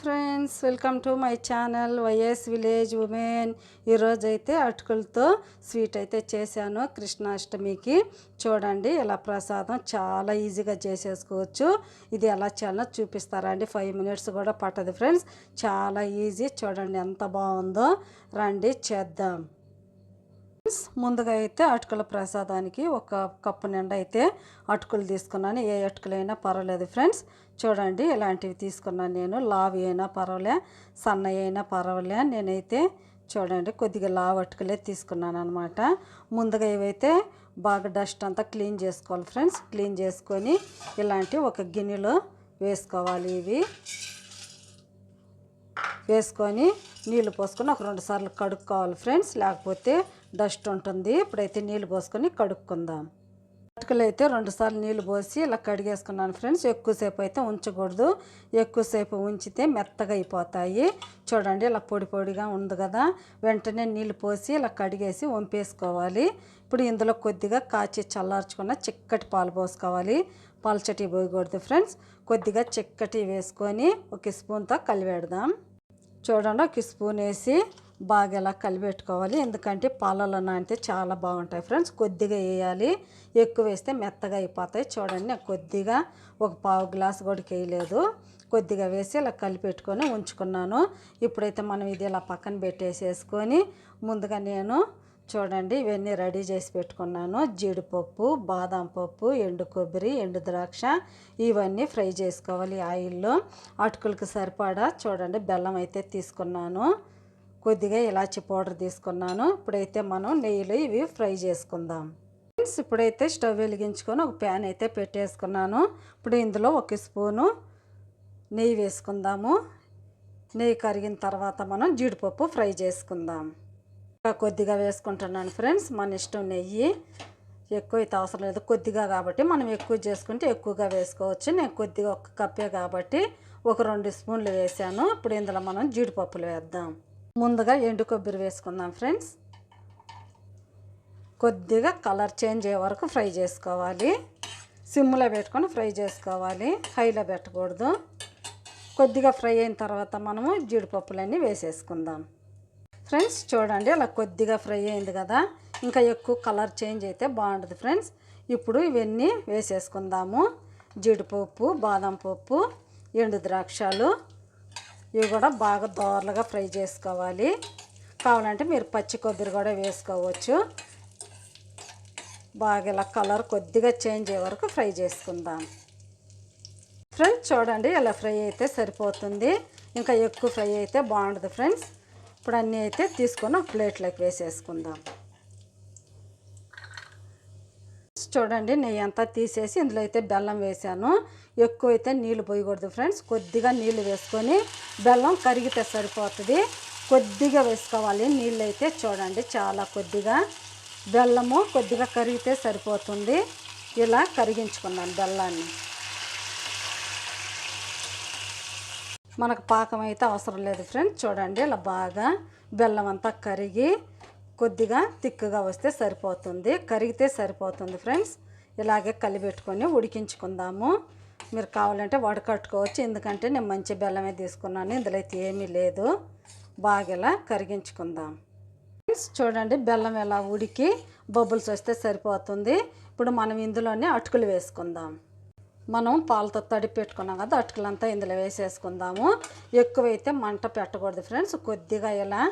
Friends welcome to my channel YS village women. ఈరోజు అయితే అటుకులతో స్వీట్ అయితే చేశాను కృష్ణాష్టమికి. చూడండి ఇలా ప్రసాదం చాలా ఈజీగా చేసేసుకోవచ్చు. ఇది ఎలా చేయాలో చూపిస్తారా అండి. ఫైవ్ మినిట్స్ కూడా పట్టదు ఫ్రెండ్స్. చాలా ఈజీ. చూడండి ఎంత బాగుందో. రండి చేద్దాం. ఫ్రెండ్స్, ముందుగా అయితే అటుకుల ప్రసాదానికి ఒక కప్పు నిండా అయితే అటుకులు తీసుకున్నాను. ఏ అటుకులైనా పర్వాలేదు ఫ్రెండ్స్. చూడండి ఇలాంటివి తీసుకున్నాను నేను. లావి అయినా పర్వాలే సన్న అయినా పర్వాలే నేనైతే చూడండి కొద్దిగా లావు అటుకులే తీసుకున్నాను అనమాట ముందుగా ఇవైతే బాగా డస్ట్ అంతా క్లీన్ చేసుకోవాలి ఫ్రెండ్స్. క్లీన్ చేసుకొని ఇలాంటి ఒక గిన్నెలో వేసుకోవాలి ఇవి. వేసుకొని నీళ్ళు పోసుకొని ఒక రెండు సార్లు కడుక్కోవాలి ఫ్రెండ్స్. లేకపోతే డస్ట్ ఉంటుంది. ఇప్పుడైతే నీళ్ళు పోసుకొని కడుక్కుందాం. అటుకలు అయితే రెండుసార్లు నీళ్ళు పోసి ఇలా కడిగేసుకున్నాను ఫ్రెండ్స్. ఎక్కువసేపు అయితే ఉంచకూడదు. ఎక్కువసేపు ఉంచితే మెత్తగా అయిపోతాయి. చూడండి ఇలా పొడి పొడిగా ఉంది కదా. వెంటనే నీళ్ళు పోసి ఇలా కడిగేసి వంపేసుకోవాలి. ఇప్పుడు ఇందులో కొద్దిగా కాచి చల్లార్చుకున్న చిక్కటి పాలు పోసుకోవాలి. పాలచటి పోయకూడదు ఫ్రెండ్స్. కొద్దిగా చిక్కటి వేసుకొని ఒక స్పూన్తో కలిపెడదాం చూడండి ఒక స్పూన్ వేసి బాగా ఇలా కలిపెట్టుకోవాలి? ఎందుకంటే పాలలో నానితే చాలా బాగుంటాయి ఫ్రెండ్స్. కొద్దిగా వేయాలి. ఎక్కువ వేస్తే మెత్తగా అయిపోతాయి. చూడండి కొద్దిగా ఒక పావు గ్లాస్ కూడా వేయలేదు. కొద్దిగా వేసి ఇలా కలిపెట్టుకొని ఉంచుకున్నాను. ఇప్పుడైతే మనం ఇది ఇలా పక్కన పెట్టేసేసుకొని ముందుగా నేను చూడండి ఇవన్నీ రెడీ చేసి పెట్టుకున్నాను. జీడిపప్పు బాదం పప్పు ఎండు కొబ్బరి ఎండు ద్రాక్ష ఇవన్నీ ఫ్రై చేసుకోవాలి ఆయిల్లో. అటుకులకు సరిపడా చూడండి బెల్లం అయితే తీసుకున్నాను. కొద్దిగా ఇలాచి పౌడర్ తీసుకున్నాను. ఇప్పుడైతే మనం నెయ్యిలో ఇవి ఫ్రై చేసుకుందాం. ఫ్రెండ్స్ ఇప్పుడైతే స్టవ్ వెలిగించుకొని ఒక ప్యాన్ అయితే పెట్టేసుకున్నాను. ఇప్పుడు ఇందులో ఒక స్పూను నెయ్యి వేసుకుందాము. నెయ్యి కరిగిన తర్వాత మనం జీడిపప్పు ఫ్రై చేసుకుందాం. ఇంకా కొద్దిగా వేసుకుంటున్నాను ఫ్రెండ్స్ మన ఇష్టం నెయ్యి. ఎక్కువ అయితే అవసరం లేదు. కొద్దిగా కాబట్టి మనం ఎక్కువ చేసుకుంటే ఎక్కువగా వేసుకోవచ్చు. నేను కొద్దిగా ఒక కప్పే కాబట్టి ఒక రెండు స్పూన్లు వేసాను. ఇప్పుడు ఇందులో మనం జీడిపప్పులు వేద్దాం. ముందుగా ఎండు కొబ్బరి వేసుకుందాం ఫ్రెండ్స్. కొద్దిగా కలర్ చేంజ్ అయ్యే వరకు ఫ్రై చేసుకోవాలి. సిమ్లో పెట్టుకొని ఫ్రై చేసుకోవాలి. హైలో పెట్టకూడదు. కొద్దిగా ఫ్రై అయిన తర్వాత మనము జీడిపప్పులన్నీ వేసేసుకుందాం. ఫ్రెండ్స్ చూడండి అలా కొద్దిగా ఫ్రై అయింది కదా. ఇంకా ఎక్కువ కలర్ చేంజ్ అయితే బాగుంటుంది ఫ్రెండ్స్. ఇప్పుడు ఇవన్నీ వేసేసుకుందాము. జీడిపప్పు బాదం పప్పు ఎండు ద్రాక్షలు ఇవి కూడా బాగా దోరలుగా ఫ్రై చేసుకోవాలి. కావాలంటే మీరు పచ్చి కొబ్బరి కూడా వేసుకోవచ్చు. బాగా ఇలా కలర్ కొద్దిగా చేంజ్ అయ్యే వరకు ఫ్రై చేసుకుందాం. ఫ్రెండ్స్ చూడండి ఇలా ఫ్రై అయితే సరిపోతుంది. ఇంకా ఎక్కువ ఫ్రై అయితే బాగుంటుంది ఫ్రెండ్స్. ఇప్పుడు అన్నీ అయితే తీసుకొని ఒక ప్లేట్లోకి వేసేసుకుందాం. చూడండి నెయ్యి అంతా తీసేసి ఇందులో అయితే బెల్లం వేసాను ఎక్కువ అయితే నీళ్ళు పోయకూడదు ఫ్రెండ్స్. కొద్దిగా నీళ్ళు వేసుకొని బెల్లం కరిగితే సరిపోతుంది. కొద్దిగా వేసుకోవాలి. నీళ్ళు అయితే చూడండి చాలా కొద్దిగా. బెల్లము కొద్దిగా కరిగితే సరిపోతుంది. ఇలా కరిగించుకున్నాను బెల్లాన్ని. మనకు పాకం అయితే అవసరం లేదు ఫ్రెండ్స్. చూడండి ఇలా బాగా బెల్లం అంతా కరిగి కొద్దిగా తిక్కుగా వస్తే సరిపోతుంది కరిగితే సరిపోతుంది ఫ్రెండ్స్. ఇలాగే కలిపెట్టుకొని ఉడికించుకుందాము. మీరు కావాలంటే వడకట్టుకోవచ్చు ఎందుకంటే నేను మంచి బెల్లమే తీసుకున్నాను ఇందులో అయితే ఏమీ లేదు. బాగా ఇలా కరిగించుకుందాం. ఫ్రెండ్స్ చూడండి బెల్లం ఎలా ఉడికి బబుల్స్ వస్తే సరిపోతుంది. ఇప్పుడు మనం ఇందులోనే అటుకులు వేసుకుందాం. మనం పాలతో తడిపి పెట్టుకున్నాం కదా అటుకులంతా ఇందులో వేసేసుకుందాము. ఎక్కువైతే మంట పెట్టకూడదు ఫ్రెండ్స్ కొద్దిగా ఇలా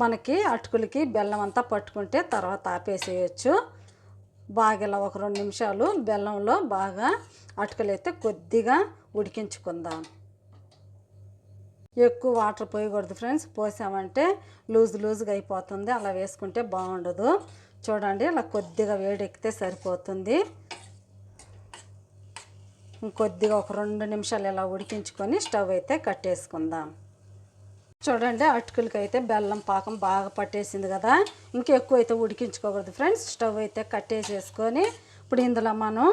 మనకి అటుకులకి బెల్లం అంతా పట్టుకుంటే తర్వాత ఆపేసేయచ్చు. బాగా ఇలా ఒక రెండు నిమిషాలు బెల్లంలో బాగా అటుకలు అయితే కొద్దిగా ఉడికించుకుందాం. ఎక్కువ వాటర్ పోయకూడదు ఫ్రెండ్స్. పోసామంటే లూజ్ లూజ్గా అయిపోతుంది. అలా వేసుకుంటే బాగుండదు. చూడండి ఇలా కొద్దిగా వేడెక్కితే సరిపోతుంది. ఇంకొద్దిగా ఒక రెండు నిమిషాలు ఇలా ఉడికించుకొని స్టవ్ అయితే కట్టేసుకుందాం. చూడండి అటుకులకి అయితే బెల్లం పాకం బాగా పట్టేసింది కదా. ఇంకెక్కువ అయితే ఉడికించుకోకూడదు ఫ్రెండ్స్. స్టవ్ అయితే కట్టేసేసుకొని ఇప్పుడు ఇందులో మనం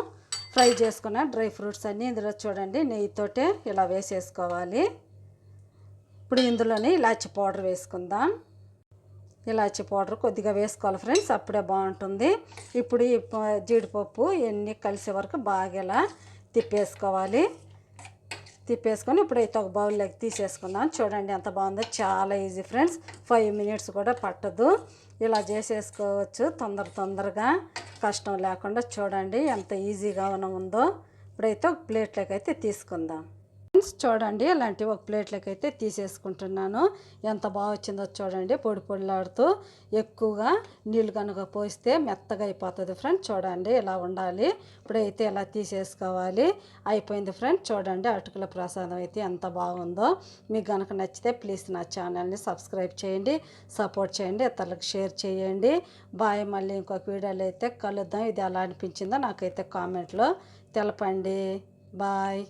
ఫ్రై చేసుకున్న డ్రై ఫ్రూట్స్ అన్నీ ఇందులో చూడండి నెయ్యితోటే ఇలా వేసేసుకోవాలి. ఇప్పుడు ఇందులోనే ఇలాచి పౌడర్ వేసుకుందాం. ఇలాచి పౌడర్ కొద్దిగా వేసుకోవాలి ఫ్రెండ్స్ అప్పుడే బాగుంటుంది. ఇప్పుడు ఈ జీడిపప్పు ఇవన్నీ కలిసే వరకు బాగా ఇలా తిప్పేసుకోవాలి. తిప్పేసుకొని ఇప్పుడైతే ఒక బౌల్లోకి తీసేసుకుందాం. చూడండి ఎంత బాగుందో. చాలా ఈజీ ఫ్రెండ్స్ ఫైవ్ మినిట్స్ కూడా పట్టదు. ఇలా చేసేసుకోవచ్చు. తొందర తొందరగా. కష్టం లేకుండా చూడండి ఎంత ఈజీగా ఉందో. ఇప్పుడైతే ఒక ప్లేట్లోకి అయితే తీసుకుందాం. ఫ్రెండ్స్ చూడండి ఇలాంటి ఒక ప్లేట్లోకి అయితే తీసేసుకుంటున్నాను. ఎంత బాగా వచ్చిందో చూడండి పొడి పొడిలాడుతూ ఎక్కువగా నీళ్ళు కనుక పోస్తే మెత్తగా అయిపోతుంది ఫ్రెండ్స్ చూడండి ఇలా ఉండాలి. ఇప్పుడైతే ఇలా తీసేసుకోవాలి. అయిపోయింది ఫ్రెండ్స్ చూడండి అటుకుల ప్రసాదం అయితే ఎంత బాగుందో. మీకు కనుక నచ్చితే ప్లీజ్ నా ఛానల్ని సబ్స్క్రైబ్ చేయండి సపోర్ట్ చేయండి ఇతరులకు షేర్ చేయండి. బాయ్ మళ్ళీ ఇంకొక వీడియోలో అయితే కలుద్దాం. ఇది ఎలా అనిపించిందో నాకైతే కామెంట్లో తెలపండి. బాయ్.